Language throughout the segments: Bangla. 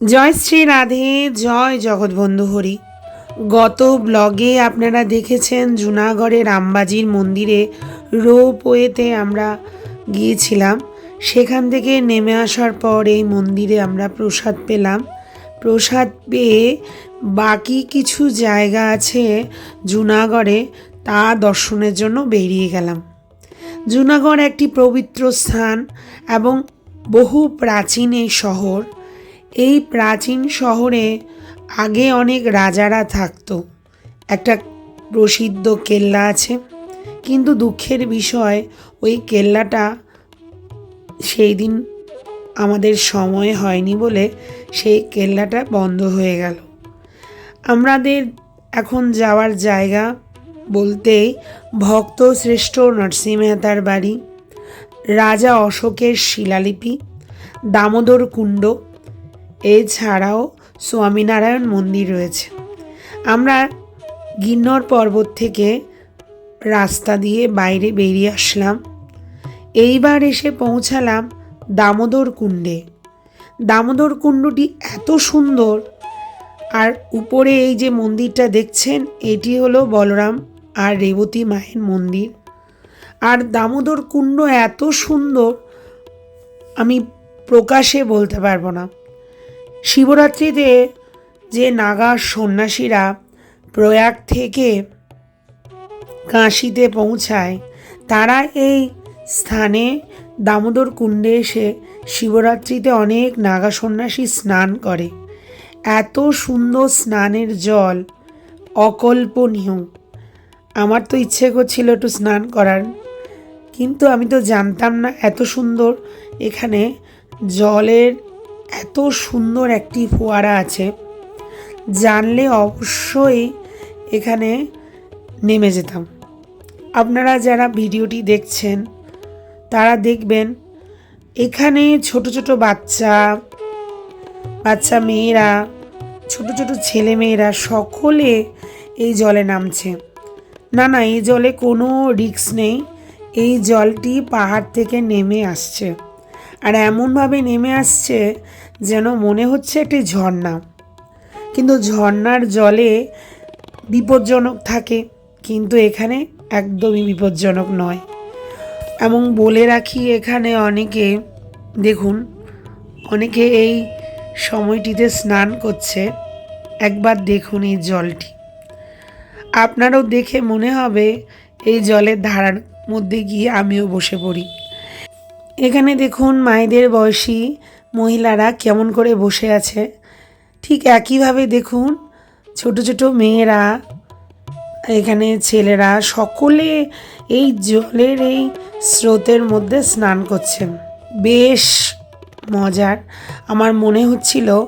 জয় শ্রী রাধে, জয় জগৎবন্ধু হরি। গত ব্লগে আপনারা দেখেছেন জুনাগড়ের রামবাজির মন্দিরে রোপওয়েতে আমরা গিয়েছিলাম। সেখান থেকে নেমে আসার পর এই মন্দিরে আমরা প্রসাদ পেলাম। প্রসাদ পেয়ে বাকি কিছু জায়গা আছে জুনাগড়ে, তা দর্শনের জন্য বেরিয়ে গেলাম। জুনাগড় একটি পবিত্র স্থান এবং বহু প্রাচীন এই শহর। এই প্রাচীন শহরে আগে অনেক রাজারা থাকতো। একটা প্রসিদ্ধ কেল্লা আছে। কিন্তু দুঃখের বিষয়, ওই কেল্লাটা সেই দিন আমাদের সময় হয়নি বলে সেই কেল্লাটা বন্ধ হয়ে গেল। আমাদের এখন যাওয়ার জায়গা বলতেই ভক্ত শ্রেষ্ঠ নরসিংহ মেহতার বাড়ি, রাজা অশোকের শিলালিপি, দামোদর কুণ্ড এছাড়াও স্বামীনারায়ণ মন্দির রয়েছে। আমরা গিন্নর পর্বত থেকে রাস্তা দিয়ে বাইরে বেরিয়ে আসলাম। এইবার এসে পৌঁছালাম দামোদর কুণ্ডে। দামোদর কুণ্ডটি এত সুন্দর। আর উপরে এই যে মন্দিরটা দেখছেন, এটি হলো বলরাম আর রেবতী মায়ের মন্দির। আর দামোদর কুণ্ড এত সুন্দর, আমি প্রকাশে বলতে পারব না। শিবরাত্রিতে যে নাগা সন্ন্যাসীরা প্রয়াগ থেকে কাশিতে পৌঁছায়, তারা এই স্থানে দামোদর কুণ্ডে এসে শিবরাত্রিতে অনেক নাগা সন্ন্যাসী স্নান করে। এত সুন্দর স্নানের জল অকল্পনীয়। আমার তো ইচ্ছে করছিল একটু স্নান করার, কিন্তু আমি তো জানতাম না এত সুন্দর এখানে জলের এত সুন্দর একটি ফোয়ারা আছে। জানলে অবশ্যই এখানে নেমে যেতাম। আপনারা যারা ভিডিওটি দেখছেন, তারা দেখবেন এখানে ছোট ছোট বাচ্চা বাচ্চা মেয়েরা, ছোট ছোট ছেলে মেয়েরা সকলে এই জলে নামছে। না না, এই জলে কোনো রিস্ক নেই। এই জলটি পাহাড় থেকে নেমে আসছে। আর এমনভাবে নেমে আসছে যেন মনে হচ্ছে একটি ঝর্ণা। কিন্তু ঝর্ণার জলে বিপজ্জনক থাকে, কিন্তু এখানে একদমই বিপজ্জনক নয়। এবং বলে রাখি, এখানে অনেকে, দেখুন, অনেকে এই সময়টিতে স্নান করছে। একবার দেখুন এই জলটি। আপনারও দেখে মনে হবে, এই জলের ধারার মধ্যে গিয়ে আমিও বসে পড়ি। এখানে দেখুন, মায়েদের বয়সী মহিলারা কেমন করে বসে আছে। ঠিক একইভাবে দেখুন, ছোট ছোট মেয়েরা, এখানে ছেলেরা সকলে এই জলের এই স্রোতের মধ্যে স্নান করছেন। বেশ মজার। আমার মনে হচ্ছিল,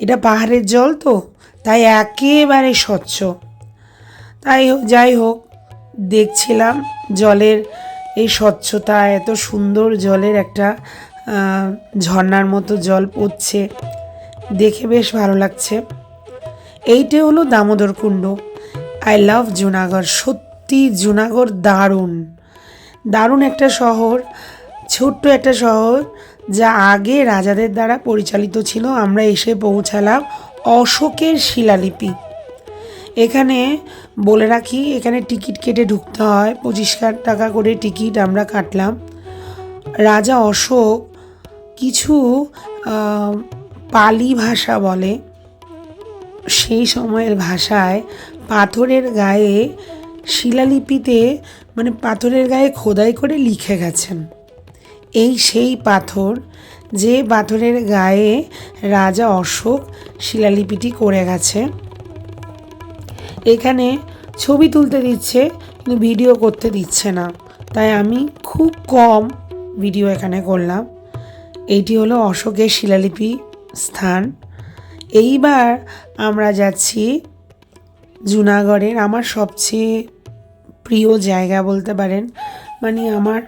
এটা পাহাড়ের জল তো, তাই একেবারে স্বচ্ছ। তাই হোক- যাই হোক, দেখছিলাম জলের এই স্বচ্ছতা, এত সুন্দর জলের একটা আহ, ঝর্ণার মতো জল পড়ছে। দেখে বেশ ভালো লাগছে। এইটা হলো দামোদর কুণ্ড। আই লাভ জুনাগড় সত্যি জুনাগড় দারুণ। দারুণ একটা শহর ছোট্ট একটা শহর যা আগে রাজাদের দ্বারা পরিচালিত ছিল। আমরা এসে পৌঁছালাম অশোকের শিলালিপি। এখানে বলে রাখি এখানে টিকিট কেটে ঢুকতে হয়। পঁচিশ টাকা করে টিকিট আমরা কাটলাম। রাজা অশোক কিছু পালি ভাষা বলে। সেই সময়ের ভাষায় পাথরের গায়ে শিলালিপিতে মানে পাথরের গায়ে খোদাই করে লিখে গেছেন। এই সেই পাথর যে পাথরের গায়ে রাজা অশোক শিলালিপিটি করে গেছে। এখানে ছবি তুলতে দিচ্ছে, কিন্তু ভিডিও করতে দিচ্ছে না। তাই আমি খুব কম ভিডিও এখানে করলাম। এইটি হলো অশোকের শিলালিপি স্থান। এইবার আমরা যাচ্ছি জুনাগড়ের আমার সবচেয়ে প্রিয় জায়গা বলতে পারেন। মানে আমার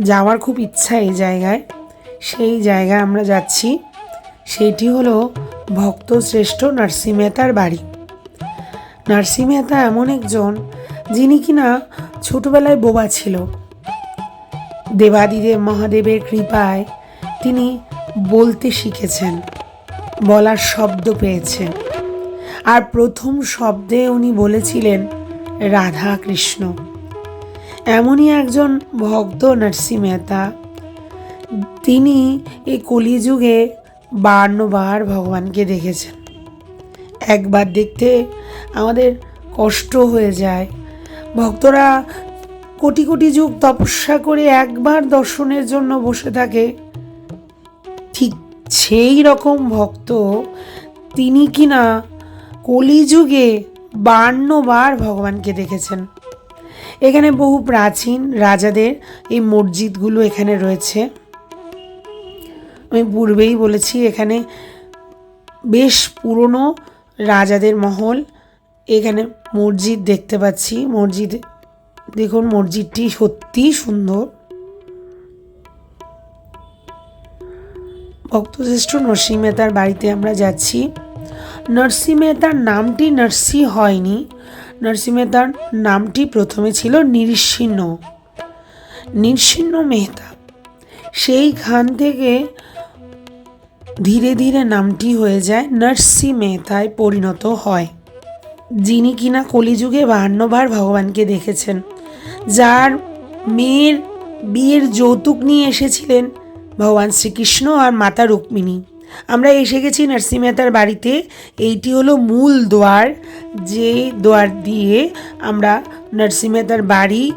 যাওয়ার খুব ইচ্ছা এই জায়গায়। সেই জায়গায় আমরা যাচ্ছি। সেটি হলো ভক্ত শ্রেষ্ঠ নরসিংহ মেহতার বাড়ি। নরসিংহ মেহতা এমন একজন যিনি কিনা ছোটবেলায় বোবা ছিল। দেবাদিদেব মহাদেবের কৃপায় তিনি বলতে শিখেছেন, বলার শব্দ পেয়েছেন। আর প্রথম শব্দে উনি বলেছিলেন, রাধা কৃষ্ণ। এমনই একজন ভক্ত নরসি মেহতা তিনি এই কলিযুগে বারবার ভগবানকে দেখেছেন। একবার দেখতে আমাদের কষ্ট হয়ে যায়। ভক্তরা কোটি কোটি যুগ তপস্যা করে একবার দর্শনের জন্য বসে থাকে। সেই রকম ভক্ত তিনি কিনা কলিযুগে বান্নবার ভগবানকে দেখেছেন। এখানে বহু প্রাচীন রাজাদের এই মসজিদগুলো এখানে রয়েছে। আমি পূর্বেই বলেছি, এখানে বেশ পুরনো রাজাদের মহল। এখানে মসজিদ দেখতে পাচ্ছি। মসজিদ, দেখুন মসজিদটি সত্যিই সুন্দর। ভক্তশ্রেষ্ঠ নরসিংহ মেহতার বাড়িতে আমরা যাচ্ছি। নরসিংহ মেহতার নামটি নরসি হয়নি। নরসিংহ মেহতার নামটি প্রথমে ছিল নিরসিংহ। নিরসিংহ মেহতা। সেইখান থেকে ধীরে ধীরে নামটি হয়ে যায় নরসি মেহতায় পরিণত হয়। যিনি কিনা কলিযুগে বাহান্নবার ভগবানকে দেখেছেন। যার মেয়ের বিয়ের যৌতুক নিয়ে এসেছিলেন ভগবান শ্রীকৃষ্ণ আর মাতা রুক্মিণী। আমরা এসে গেছি নরসিংহ মেহতার বাড়িতে। এইটি হলো মূল দ্বার যে দ্বার দিয়ে আমরা নরসিংহ মেহতার বাড়ি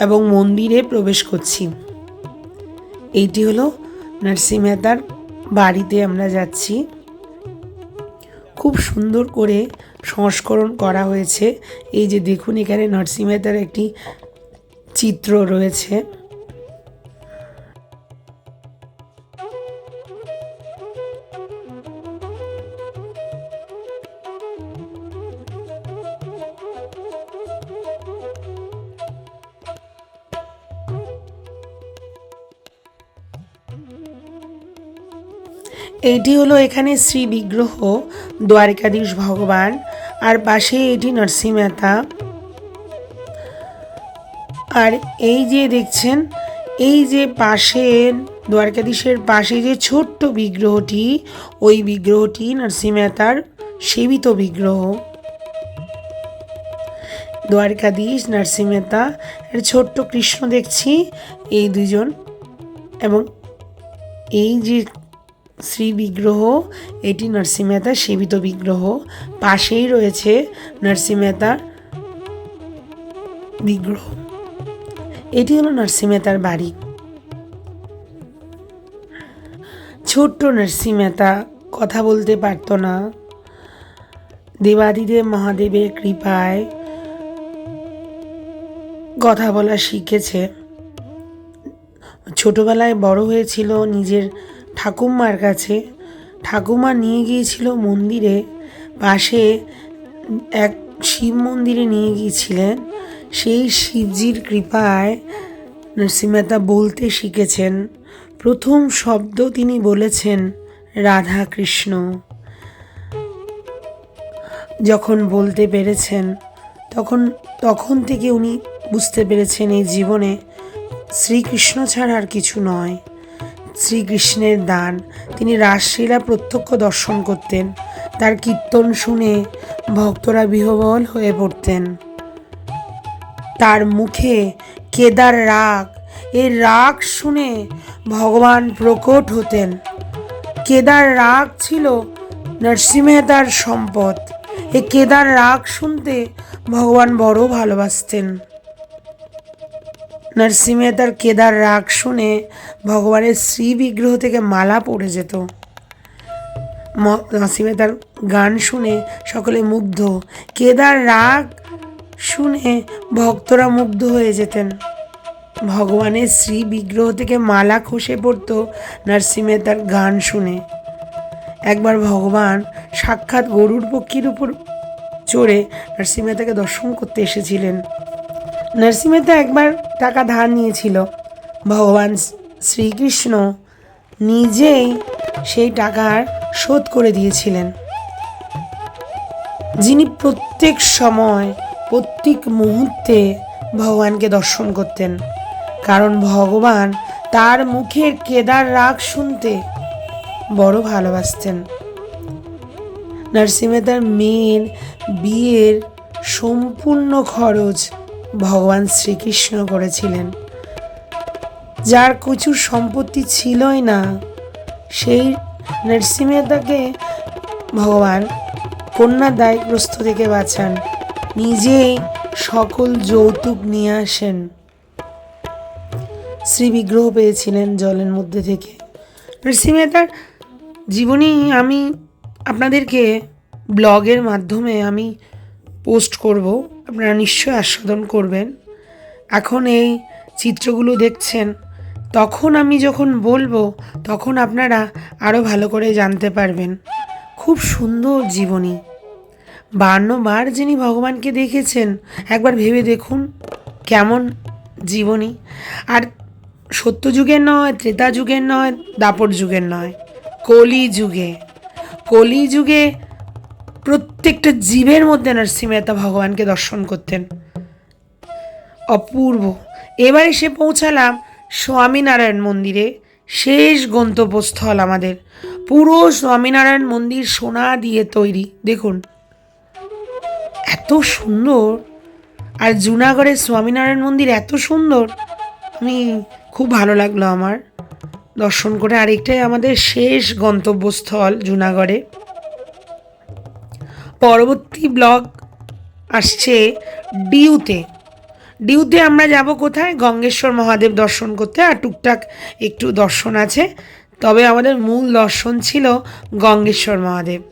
এবং মন্দিরে প্রবেশ করছি। এইটি হলো নরসিংহ মেহতার বাড়িতে আমরা যাচ্ছি। খুব সুন্দর করে সংস্করণ করা হয়েছে। এই যে দেখুন এখানে নরসিংহ মেহতার একটি চিত্র রয়েছে। এইটি হলো এখানে শ্রী বিগ্রহ, দ্বারিকাধীশ ভগবান, আর পাশে এটি নরসিংহ মেহতা আর এই যে দেখছেন, এই যে পাশে দ্বারকাধীশের পাশে যে ছোট্ট বিগ্রহটি, ওই বিগ্রহটি নরসিং মেহতার সেবিত বিগ্রহ। দ্বারকাধীশ নরসিংহ মেহতা ছোট্ট কৃষ্ণ দেখছি, এই দুজন এবং এই যে শ্রী বিগ্রহ, এটি নরসিংহ মেহতার সেবিত বিগ্রহ। পাশেই রয়েছে নরসিংহ মেহতার বিগ্রহ। এটি হলো নরসিংহ মেহতার বাড়ি। ছোট্ট নরসিংহ মেহতা কথা বলতে পারতো না। দেবাদিদেব মহাদেবের কৃপায় কথা বলা শিখেছে। ছোটবেলায় বড় হয়েছিল নিজের ঠাকুমার কাছে। ঠাকুমা নিয়ে গিয়েছিল মন্দিরে। পাশে এক শিব মন্দিরে নিয়ে গিয়েছিলেন। সেই শিবজির কৃপায় নরসিংহতা বলতে শিখেছেন। প্রথম শব্দ তিনি বলেছেন, রাধা কৃষ্ণ। যখন বলতে পেরেছেন, তখন তখন থেকে উনি বুঝতে পেরেছেন এই জীবনে শ্রীকৃষ্ণ ছাড়া আর কিছু নয়। শ্রীকৃষ্ণের দান। তিনি রাসলীলা প্রত্যক্ষ দর্শন করতেন। তার কীর্তন শুনে ভক্তরা বিহবল হয়ে পড়তেন। তার মুখে কেদার রাগ। এর রাগ শুনে ভগবান প্রকট হতেন। কেদার রাগ ছিল নরসিংহেতার সম্পদ। এ কেদার রাগ শুনতে ভগবান বড় ভালোবাসতেন। নরসিংহে তার কেদার রাগ শুনে ভগবানের শ্রী বিগ্রহ থেকে মালা পড়ে যেত। নরসিংহে তার গান শুনে সকলে মুগ্ধ। কেদার রাগ শুনে ভক্তরা মুগ্ধ হয়ে যেতেন। ভগবানের শ্রী বিগ্রহ থেকে মালা খসে পড়তো নরসিংহে তার গান শুনে। একবার ভগবান সাক্ষাৎ গরুর পক্ষীর উপর চড়ে নরসিংহে দর্শন করতে এসেছিলেন। নরসিংহেতা একবার টাকা ধার নিয়েছিল। ভগবান শ্রীকৃষ্ণ নিজেই সেই টাকার শোধ করে দিয়েছিলেন। যিনি প্রত্যেক সময়, প্রত্যেক মুহূর্তে ভগবানকে দর্শন করতেন। কারণ ভগবান তার মুখের কেদার রাগ শুনতে বড় ভালোবাসতেন। নরসিংমেতার মেয়ের বিয়ের সম্পূর্ণ খরচ ভগবান শ্রীকৃষ্ণ করেছিলেন। যার কিছু সম্পত্তি ছিলই না, সেই নরসিংমেতাকে ভগবান কন্যা দায়গ্রস্ত থেকে বাঁচান, নিজেই সকল যৌতুক নিয়ে আসেন। শ্রী বিগ্রহ পেয়েছিলেন জলের মধ্যে থেকে। নরসিংমেতার জীবনী আমি আপনাদেরকে ব্লগের মাধ্যমে আমি পোস্ট করব, আপনারা নিশ্চয়ই আস্বাদন করবেন। এখন এই চিত্রগুলো দেখছেন, তখন আমি যখন বলব, তখন আপনারা আরও ভালো করে জানতে পারবেন। খুব সুন্দর জীবনী। বান্নবার যিনি ভগবানকে দেখেছেন, একবার ভেবে দেখুন কেমন জীবনী। আর সত্য যুগের নয়, ত্রেতা যুগের নয়, দাপর যুগের নয় কলি যুগে কলি যুগে প্রত্যেকটা জীবের মধ্যে নরসিংহ মেহতা ভগবানকে দর্শন করতেন। অপূর্ব। এবার এসে পৌঁছালাম স্বামীনারায়ণ মন্দিরে। শেষ গন্তব্যস্থল আমাদের। পুরো স্বামীনারায়ণ মন্দির সোনা দিয়ে তৈরি। দেখুন। এত সুন্দর। আর জুনাগড়ের স্বামীনারায়ণ মন্দির এত সুন্দর। আমি খুব ভালো লাগল আমার। দর্শন করে আরেকটাই আমাদের শেষ গন্তব্যস্থল জুনাগড়ে। পরবর্তী ব্লগ আসছে ডিউতে। ডিউতে আমরা যাব কোথায়? গঙ্গেশ্বর মহাদেব দর্শন করতে, আর টুকটাক একটু দর্শন আছে। তবে আমাদের মূল দর্শন ছিল গঙ্গেশ্বর মহাদেব।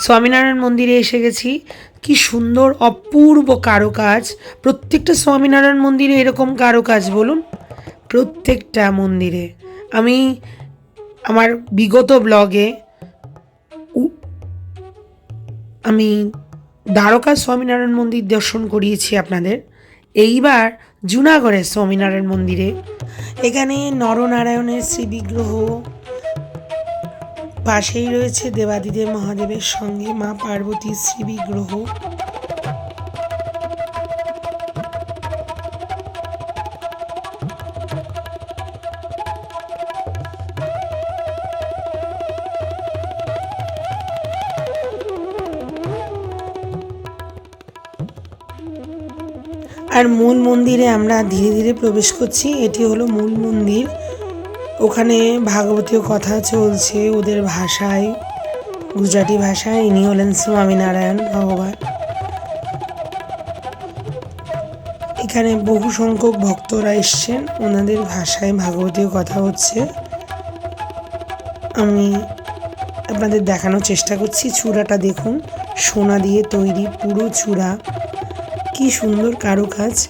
স্বামীনারায়ণ মন্দিরে এসে গেছি। কি সুন্দর, অপূর্ব কারুকাজ। প্রত্যেকটা স্বামীনারায়ণ মন্দিরে এরকম কারুকাজ, বলুন। প্রত্যেকটা মন্দিরে। আমি আমার বিগত ব্লগে আমি দ্বারকা স্বামীনারায়ণ মন্দির দর্শন করিয়েছি আপনাদের। এইবার জুনাগড়ের স্বামীনারায়ণ মন্দিরে। এখানে নরনারায়ণের শ্রীবিগ্রহ। পাশেই রয়েছে দেবাদিদেব মহাদেবের সঙ্গে মা পার্বতীর শ্রী আর মূল মন্দিরে আমরা ধীরে ধীরে প্রবেশ করছি, এটি হলো মূল মন্দির। ওখানে ভাগবতীয় কথা চলছে, ওদের ভাষায়, গুজরাটি ভাষায়, ইনি হলেন স্বামীনারায়ণ ভগবান। এখানে বহু সংখ্যক ভক্তরা এসছেন, ওনাদের ভাষায় ভাগবতীয় কথা হচ্ছে। আমি আপনাদের দেখানোর চেষ্টা করছি, চূড়াটা দেখুন। সোনা দিয়ে তৈরি পুরো চূড়া। কি সুন্দর কারুকাজ।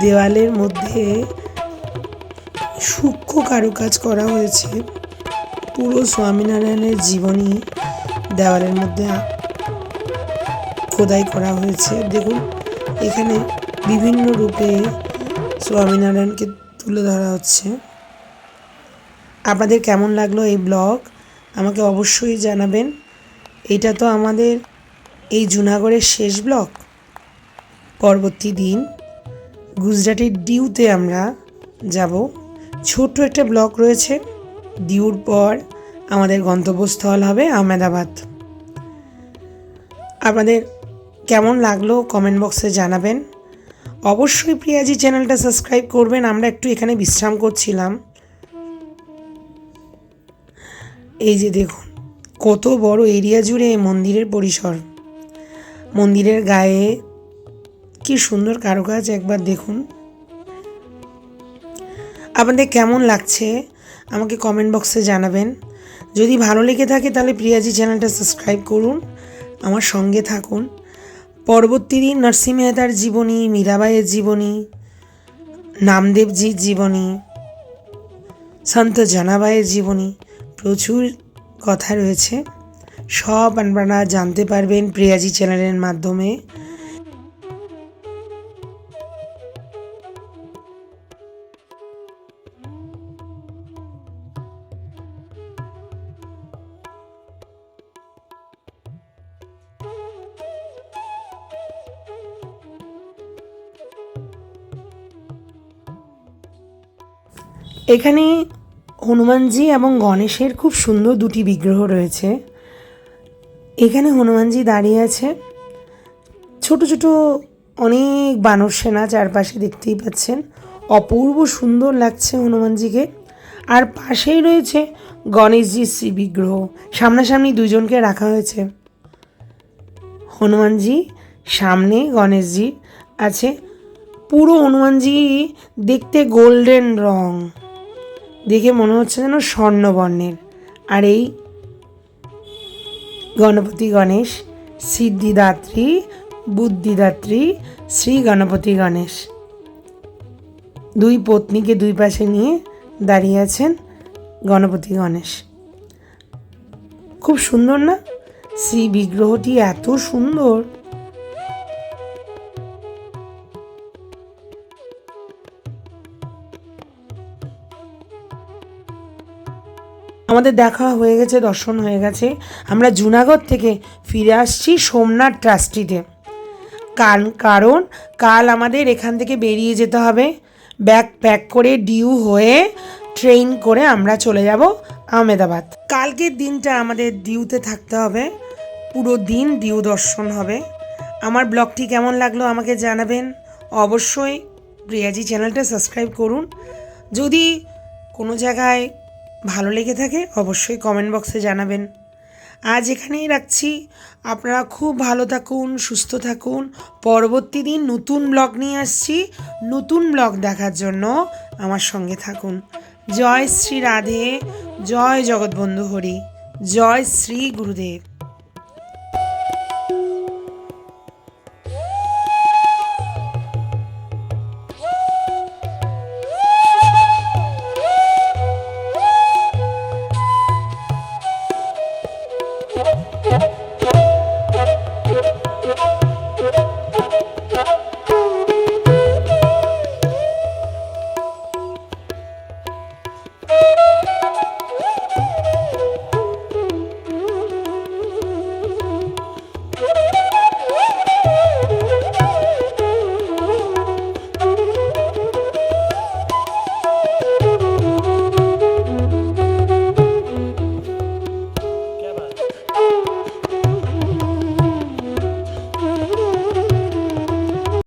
দেওয়ালের মধ্যে সূক্ষ্ম কারুকাজ করা হয়েছে। পুরো স্বামীনারায়ণের জীবনী দেওয়ালের মধ্যে খোদাই করা হয়েছে। দেখুন, এখানে বিভিন্ন রূপে স্বামীনারায়ণকে তুলে ধরা হচ্ছে। আপনাদের কেমন লাগল এই ব্লগ? আমাকে অবশ্যই জানাবেন। এটা তো আমাদের এই জুনাগড়ের শেষ ব্লগ। পরবর্তী দিন। গুজরাটের ডিউতে আমরা যাব। ছোট্ট একটা ব্লক রয়েছে। ডিউর পর আমাদের গন্তব্যস্থল হবে আহমেদাবাদ। আপনাদের কেমন লাগল কমেন্ট বক্সে জানাবেন। অবশ্যই প্রিয়াজি চ্যানেলটা সাবস্ক্রাইব করবেন। আমরা একটু এখানে বিশ্রাম করছিলাম। এই যে দেখুন, কত বড় এরিয়া জুড়ে মন্দিরের পরিসর। মন্দিরের গায়ে কি সুন্দর কারুকাজ একবার দেখুন। আপনাদের কেমন লাগছে? আমাকে কমেন্ট বক্সে জানাবেন। যদি ভালো লেগে থাকে তাহলে প্রিয়াজি চ্যানেলটা সাবস্ক্রাইব করুন, আমার সঙ্গে থাকুন। পরবর্তী দিন নরসিং মেহতার জীবনী, মীরাবাইয়ের জীবনী, নামদেবজির জীবনী, সন্ত জানাবাইয়ের জীবনী প্রচুর কথা রয়েছে। সব আপনারা জানতে পারবেন প্রিয়াজি চ্যানেলের মাধ্যমে। এখানে হনুমানজি এবং গণেশের খুব সুন্দর দুটি বিগ্রহ রয়েছে। এখানে হনুমানজি দাঁড়িয়ে আছে। ছোট ছোট অনেক বানর সেনা চারপাশে দেখতেই পাচ্ছেন। অপূর্ব সুন্দর লাগছে হনুমানজিকে। আর পাশেই রয়েছে গণেশজির শ্রী বিগ্রহ। সামনাসামনি দুজনকে রাখা হয়েছে। হনুমানজি, সামনে গণেশজি আছে। পুরো হনুমানজি দেখতে গোল্ডেন রং। দেখে মনে হচ্ছে যেন স্বর্ণবর্ণের। আর এই গণপতি গণেশ, সিদ্ধিদাত্রী, বুদ্ধিদাত্রী, শ্রী গণপতি গণেশ। দুই পত্নীকে দুই পাশে নিয়ে দাঁড়িয়ে আছেন গণপতি গণেশ। খুব সুন্দর না? শ্রী বিগ্রহটি এত সুন্দর। আমাদের দেখা হয়ে গেছে, দর্শন হয়ে গেছে। আমরা জুনাগড় থেকে ফিরে আসছি সোমনাথ ট্রাস্টিতে। কারণ কারণ কাল আমাদের এখান থেকে বেরিয়ে যেতে হবে। ব্যাগ প্যাক করে ডিউ হয়ে ট্রেন করে আমরা চলে যাব আহমেদাবাদ। কালকের দিনটা আমাদের ডিউতে থাকতে হবে। পুরো দিন ডিউ দর্শন হবে। আমার ব্লগটি কেমন লাগল আমাকে জানাবেন। অবশ্যই প্রিয়াজি চ্যানেলটা সাবস্ক্রাইব করুন। যদি কোনো জায়গায় ভালো লেগে থাকে অবশ্যই কমেন্ট বক্সে জানাবেন। আজ এখানেই রাখছি। আপনারা খুব ভালো থাকুন, সুস্থ থাকুন। পরবর্তী দিন নতুন ব্লগ নিয়ে আসছি। নতুন ব্লগ দেখার জন্য আমার সঙ্গে থাকুন। জয় শ্রী রাধে, জয় জগৎবন্ধু হরি, জয় শ্রী গুরুদেব।